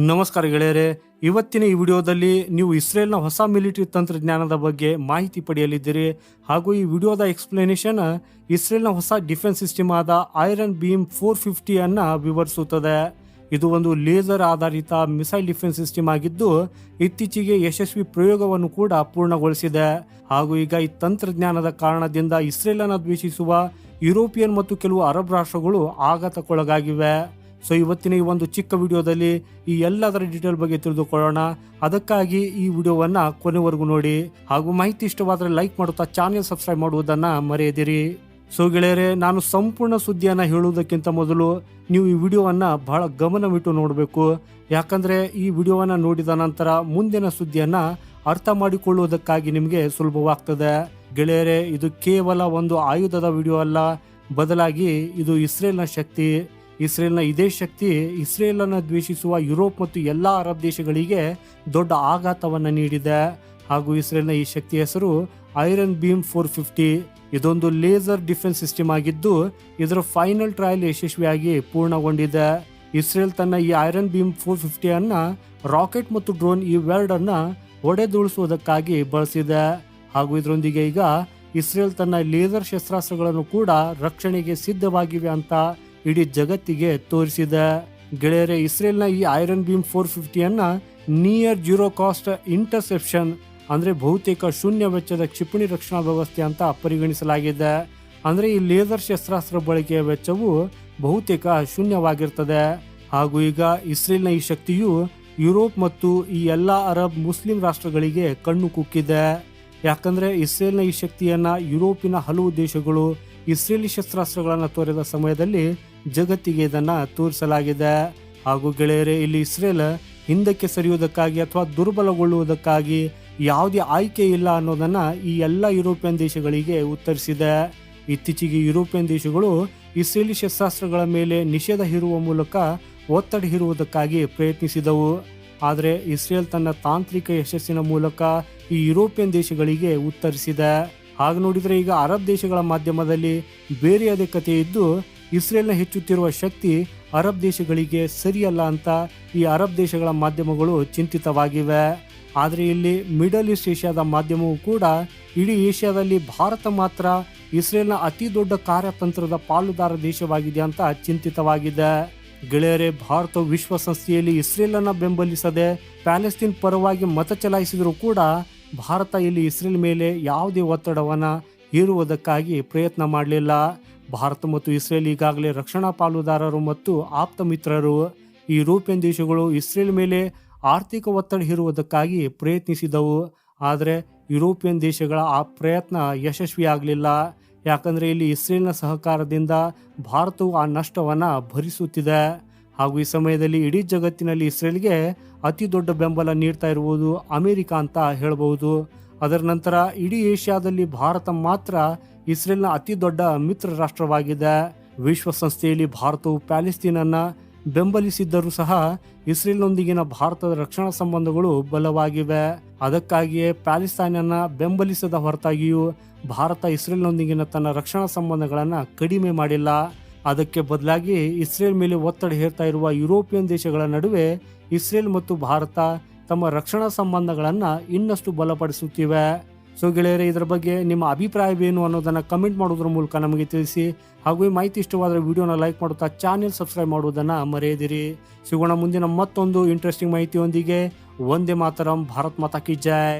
ನಮಸ್ಕಾರ ಗೆಳೆಯರೆ, ಇವತ್ತಿನ ಈ ವಿಡಿಯೋದಲ್ಲಿ ನೀವು ಇಸ್ರೇಲ್ನ ಹೊಸ ಮಿಲಿಟರಿ ತಂತ್ರಜ್ಞಾನದ ಬಗ್ಗೆ ಮಾಹಿತಿ ಪಡೆಯಲಿದ್ದೀರಿ ಹಾಗೂ ಈ ವಿಡಿಯೋದ ಎಕ್ಸ್ಪ್ಲನೇಷನ್ ಇಸ್ರೇಲ್ನ ಹೊಸ ಡಿಫೆನ್ಸ್ ಸಿಸ್ಟಮ್ ಆದ ಐರನ್ ಬೀಮ್ ಫೋರ್ ಫಿಫ್ಟಿ ಅನ್ನ ವಿವರಿಸುತ್ತದೆ. ಇದು ಒಂದು ಲೇಸರ್ ಆಧಾರಿತ ಮಿಸೈಲ್ ಡಿಫೆನ್ಸ್ ಸಿಸ್ಟಮ್ ಆಗಿದ್ದು, ಇತ್ತೀಚೆಗೆ ಯಶಸ್ವಿ ಪ್ರಯೋಗವನ್ನು ಕೂಡ ಪೂರ್ಣಗೊಳಿಸಿದೆ. ಹಾಗೂ ಈಗ ಈ ತಂತ್ರಜ್ಞಾನದ ಕಾರಣದಿಂದ ಇಸ್ರೇಲ್ ಅನ್ನು ದ್ವೇಷಿಸುವ ಯುರೋಪಿಯನ್ ಮತ್ತು ಕೆಲವು ಅರಬ್ ರಾಷ್ಟ್ರಗಳು ಆಘಾತಕ್ಕೊಳಗಾಗಿವೆ. ಸೊ ಇವತ್ತಿನ ಈ ಒಂದು ಚಿಕ್ಕ ವಿಡಿಯೋದಲ್ಲಿ ಈ ಎಲ್ಲದರ ಡೀಟೇಲ್ ಬಗ್ಗೆ ತಿಳಿದುಕೊಳ್ಳೋಣ. ಅದಕ್ಕಾಗಿ ಈ ವಿಡಿಯೋವನ್ನ ಕೊನೆವರೆಗೂ ನೋಡಿ. ಹಾಗೂ ಮಾಹಿತಿ ಇಷ್ಟವಾದರೆ ಲೈಕ್ ಮಾಡುತ್ತಾ ಚಾನೆಲ್ ಸಬ್ಸ್ಕ್ರೈಬ್ ಮಾಡುವುದನ್ನ ಮರೆಯದಿರಿ. ಸೊ ಗೆಳೆಯರೆ, ನಾನು ಸಂಪೂರ್ಣ ಸುದ್ದಿಯನ್ನು ಹೇಳುವುದಕ್ಕಿಂತ ಮೊದಲು ನೀವು ಈ ವಿಡಿಯೋವನ್ನು ಬಹಳ ಗಮನವಿಟ್ಟು ನೋಡಬೇಕು. ಯಾಕಂದರೆ ಈ ವಿಡಿಯೋವನ್ನು ನೋಡಿದ ನಂತರ ಮುಂದಿನ ಸುದ್ದಿಯನ್ನು ಅರ್ಥ ಮಾಡಿಕೊಳ್ಳುವುದಕ್ಕಾಗಿ ನಿಮಗೆ ಸುಲಭವಾಗ್ತದೆ. ಗೆಳೆಯರೆ, ಇದು ಕೇವಲ ಒಂದು ಆಯುಧದ ವಿಡಿಯೋ ಅಲ್ಲ. ಬದಲಾಗಿ ಇದು ಇಸ್ರೇಲ್ನ ಶಕ್ತಿ. ಇಸ್ರೇಲ್ನ ಇದೇ ಶಕ್ತಿ ಇಸ್ರೇಲನ್ನು ದ್ವೇಷಿಸುವ ಯುರೋಪ್ ಮತ್ತು ಎಲ್ಲ ಅರಬ್ ದೇಶಗಳಿಗೆ ದೊಡ್ಡ ಆಘಾತವನ್ನು ನೀಡಿದೆ. ಹಾಗೂ ಇಸ್ರೇಲ್ನ ಈ ಶಕ್ತಿ ಹೆಸರು ಐರನ್ ಬೀಮ್ ಫೋರ್ ಫಿಫ್ಟಿ. ಇದೊಂದು ಲೇಸರ್ ಡಿಫೆನ್ಸ್ ಸಿಸ್ಟಮ್ ಆಗಿದ್ದು, ಇದರ ಫೈನಲ್ ಟ್ರಯಲ್ ಯಶಸ್ವಿಯಾಗಿ ಪೂರ್ಣಗೊಂಡಿದೆ. ಇಸ್ರೇಲ್ ತನ್ನ ಈ ಐರನ್ ಬೀಮ್ ಫೋರ್ ಫಿಫ್ಟಿಯನ್ನು ರಾಕೆಟ್ ಮತ್ತು ಡ್ರೋನ್ ಈ ವೆರಡ್ ಅನ್ನ ಹೊಡೆದುಳಿಸುವುದಕ್ಕಾಗಿ ಬಳಸಿದೆ. ಹಾಗೂ ಇದರೊಂದಿಗೆ ಈಗ ಇಸ್ರೇಲ್ ತನ್ನ ಲೇಸರ್ ಶಸ್ತ್ರಾಸ್ತ್ರಗಳನ್ನು ಕೂಡ ರಕ್ಷಣೆಗೆ ಸಿದ್ಧವಾಗಿವೆ ಅಂತ ಇಡೀ ಜಗತ್ತಿಗೆ ತೋರಿಸಿದ ಗೆಳೆಯರೆ, ಇಸ್ರೇಲ್ನ ಈ ಐರನ್ ಬೀಮ್ ಫೋರ್ ಫಿಫ್ಟಿಯನ್ನ ನಿಯರ್ ಜೀರೋ ಕಾಸ್ಟ್ ಇಂಟರ್ಸೆಪ್ಷನ್ ಅಂದ್ರೆ ಬಹುತೇಕ ಶೂನ್ಯ ವೆಚ್ಚದ ಕ್ಷಿಪಣಿ ರಕ್ಷಣಾ ವ್ಯವಸ್ಥೆ ಅಂತ ಪರಿಗಣಿಸಲಾಗಿದೆ. ಅಂದ್ರೆ ಈ ಲೇಸರ್ ಶಸ್ತ್ರಾಸ್ತ್ರ ಬಳಕೆಯ ವೆಚ್ಚವು ಬಹುತೇಕ ಶೂನ್ಯವಾಗಿರ್ತದೆ. ಹಾಗೂ ಈಗ ಇಸ್ರೇಲ್ನ ಈ ಶಕ್ತಿಯು ಯುರೋಪ್ ಮತ್ತು ಈ ಎಲ್ಲ ಅರಬ್ ಮುಸ್ಲಿಂ ರಾಷ್ಟ್ರಗಳಿಗೆ ಕಣ್ಣು ಕುಕ್ಕಿದೆ. ಯಾಕಂದ್ರೆ ಇಸ್ರೇಲ್ನ ಈ ಶಕ್ತಿಯನ್ನ ಯುರೋಪಿನ ಹಲವು ದೇಶಗಳು ಇಸ್ರೇಲಿ ಶಸ್ತ್ರಾಸ್ತ್ರಗಳನ್ನು ತೋರಿದ ಸಮಯದಲ್ಲಿ ಜಗತ್ತಿಗೆ ಇದನ್ನು ತೋರಿಸಲಾಗಿದೆ. ಹಾಗೂ ಗೆಳೆಯರೇ, ಇಲ್ಲಿ ಇಸ್ರೇಲ್ ಹಿಂದಕ್ಕೆ ಸರಿಯುವುದಕ್ಕಾಗಿ ಅಥವಾ ದುರ್ಬಲಗೊಳ್ಳುವುದಕ್ಕಾಗಿ ಯಾವುದೇ ಆಯ್ಕೆ ಇಲ್ಲ ಅನ್ನೋದನ್ನ ಈ ಎಲ್ಲ ಯುರೋಪಿಯನ್ ದೇಶಗಳಿಗೆ ಉತ್ತರಿಸಿದೆ. ಇತ್ತೀಚೆಗೆ ಯುರೋಪಿಯನ್ ದೇಶಗಳು ಇಸ್ರೇಲಿ ಶಸ್ತ್ರಾಸ್ತ್ರಗಳ ಮೇಲೆ ನಿಷೇಧ ಹೇರುವ ಮೂಲಕ ಒತ್ತಡ ಹೇರುವುದಕ್ಕಾಗಿ ಪ್ರಯತ್ನಿಸಿದವು. ಆದರೆ ಇಸ್ರೇಲ್ ತನ್ನ ತಾಂತ್ರಿಕ ಯಶಸ್ಸಿನ ಮೂಲಕ ಈ ಯುರೋಪಿಯನ್ ದೇಶಗಳಿಗೆ ಉತ್ತರಿಸಿದೆ. ಹಾಗೆ ನೋಡಿದರೆ ಈಗ ಅರಬ್ ದೇಶಗಳ ಮಾಧ್ಯಮದಲ್ಲಿ ಬೇರೆಯದೇ ಕಥೆ ಇದ್ದು ಇಸ್ರೇಲ್ನ ಹೆಚ್ಚುತ್ತಿರುವ ಶಕ್ತಿ ಅರಬ್ ದೇಶಗಳಿಗೆ ಸರಿಯಲ್ಲ ಅಂತ ಈ ಅರಬ್ ದೇಶಗಳ ಮಾಧ್ಯಮಗಳು ಚಿಂತಿತವಾಗಿವೆ. ಆದರೆ ಇಲ್ಲಿ ಮಿಡಲ್ ಈಸ್ಟ್ ಏಷ್ಯಾದ ಮಾಧ್ಯಮವು ಕೂಡ ಇಡೀ ಏಷ್ಯಾದಲ್ಲಿ ಭಾರತ ಮಾತ್ರ ಇಸ್ರೇಲ್ನ ಅತಿ ದೊಡ್ಡ ಕಾರ್ಯತಂತ್ರದ ಪಾಲುದಾರ ದೇಶವಾಗಿದೆ ಅಂತ ಚಿಂತಿತವಾಗಿದೆ. ಗೆಳೆಯರೇ, ಭಾರತವು ವಿಶ್ವಸಂಸ್ಥೆಯಲ್ಲಿ ಇಸ್ರೇಲ್ ಅನ್ನ ಬೆಂಬಲಿಸದೆ ಪ್ಯಾಲೆಸ್ತೀನ್ ಪರವಾಗಿ ಮತ ಚಲಾಯಿಸಿದರೂ ಕೂಡ ಭಾರತ ಇಲ್ಲಿ ಇಸ್ರೇಲ್ ಮೇಲೆ ಯಾವುದೇ ಒತ್ತಡವನ್ನು ಹೀರುವುದಕ್ಕಾಗಿ ಪ್ರಯತ್ನ ಮಾಡಲಿಲ್ಲ. ಭಾರತ ಮತ್ತು ಇಸ್ರೇಲ್ ಈಗಾಗಲೇ ರಕ್ಷಣಾ ಪಾಲುದಾರರು ಮತ್ತು ಆಪ್ತ ಮಿತ್ರರು ಯುರೋಪಿಯನ್ ದೇಶಗಳು ಇಸ್ರೇಲ್ ಮೇಲೆ ಆರ್ಥಿಕ ಒತ್ತಡ ಹೇರುವುದಕ್ಕಾಗಿ ಪ್ರಯತ್ನಿಸಿದವು. ಆದರೆ ಯುರೋಪಿಯನ್ ದೇಶಗಳ ಆ ಪ್ರಯತ್ನ ಯಶಸ್ವಿಯಾಗಲಿಲ್ಲ. ಯಾಕಂದರೆ ಇಲ್ಲಿ ಇಸ್ರೇಲ್ನ ಸಹಕಾರದಿಂದ ಭಾರತವು ಆ ನಷ್ಟವನ್ನು ಭರಿಸುತ್ತಿದೆ. ಹಾಗೂ ಈ ಸಮಯದಲ್ಲಿ ಇಡೀ ಜಗತ್ತಿನಲ್ಲಿ ಇಸ್ರೇಲ್ಗೆ ಅತಿ ದೊಡ್ಡ ಬೆಂಬಲ ನೀಡ್ತಾ ಇರುವುದು ಅಮೆರಿಕ ಅಂತ ಹೇಳಬಹುದು. ಅದರ ನಂತರ ಇಡೀ ಏಷ್ಯಾದಲ್ಲಿ ಭಾರತ ಮಾತ್ರ ಇಸ್ರೇಲ್ನ ಅತಿ ದೊಡ್ಡ ಮಿತ್ರ ರಾಷ್ಟ್ರವಾಗಿದೆ. ವಿಶ್ವಸಂಸ್ಥೆಯಲ್ಲಿ ಭಾರತವು ಪ್ಯಾಲೆಸ್ತೀನನ್ನು ಬೆಂಬಲಿಸಿದ್ದರೂ ಸಹ ಇಸ್ರೇಲ್ನೊಂದಿಗಿನ ಭಾರತದ ರಕ್ಷಣಾ ಸಂಬಂಧಗಳು ಬಲವಾಗಿವೆ. ಅದಕ್ಕಾಗಿಯೇ ಪ್ಯಾಲಿಸ್ತಾನನ್ನು ಬೆಂಬಲಿಸದ ಹೊರತಾಗಿಯೂ ಭಾರತ ಇಸ್ರೇಲ್ನೊಂದಿಗಿನ ತನ್ನ ರಕ್ಷಣಾ ಸಂಬಂಧಗಳನ್ನು ಕಡಿಮೆ ಮಾಡಿಲ್ಲ. ಅದಕ್ಕೆ ಬದಲಾಗಿ ಇಸ್ರೇಲ್ ಮೇಲೆ ಒತ್ತಡ ಹೇರ್ತಾ ಇರುವ ಯುರೋಪಿಯನ್ ದೇಶಗಳ ನಡುವೆ ಇಸ್ರೇಲ್ ಮತ್ತು ಭಾರತ ತಮ್ಮ ರಕ್ಷಣಾ ಸಂಬಂಧಗಳನ್ನು ಇನ್ನಷ್ಟು ಬಲಪಡಿಸುತ್ತಿವೆ. ಸೊ ಗೆಳೆಯರೆ, ಇದರ ಬಗ್ಗೆ ನಿಮ್ಮ ಅಭಿಪ್ರಾಯವೇನು ಅನ್ನೋದನ್ನು ಕಮೆಂಟ್ ಮಾಡೋದ್ರ ಮೂಲಕ ನಮಗೆ ತಿಳಿಸಿ. ಹಾಗೂ ಈ ಮಾಹಿತಿ ಇಷ್ಟವಾದರೆ ವಿಡಿಯೋನ ಲೈಕ್ ಮಾಡುತ್ತಾ ಚಾನೆಲ್ ಸಬ್ಸ್ಕ್ರೈಬ್ ಮಾಡುವುದನ್ನು ಮರೆಯದಿರಿ. ಸಿಗೋಣ ಮುಂದಿನ ಮತ್ತೊಂದು ಇಂಟ್ರೆಸ್ಟಿಂಗ್ ಮಾಹಿತಿಯೊಂದಿಗೆ. ಒಂದೇ ಮಾತರಂ, ಭಾರತ್ ಮಾತಾ ಕಿ ಜೈ.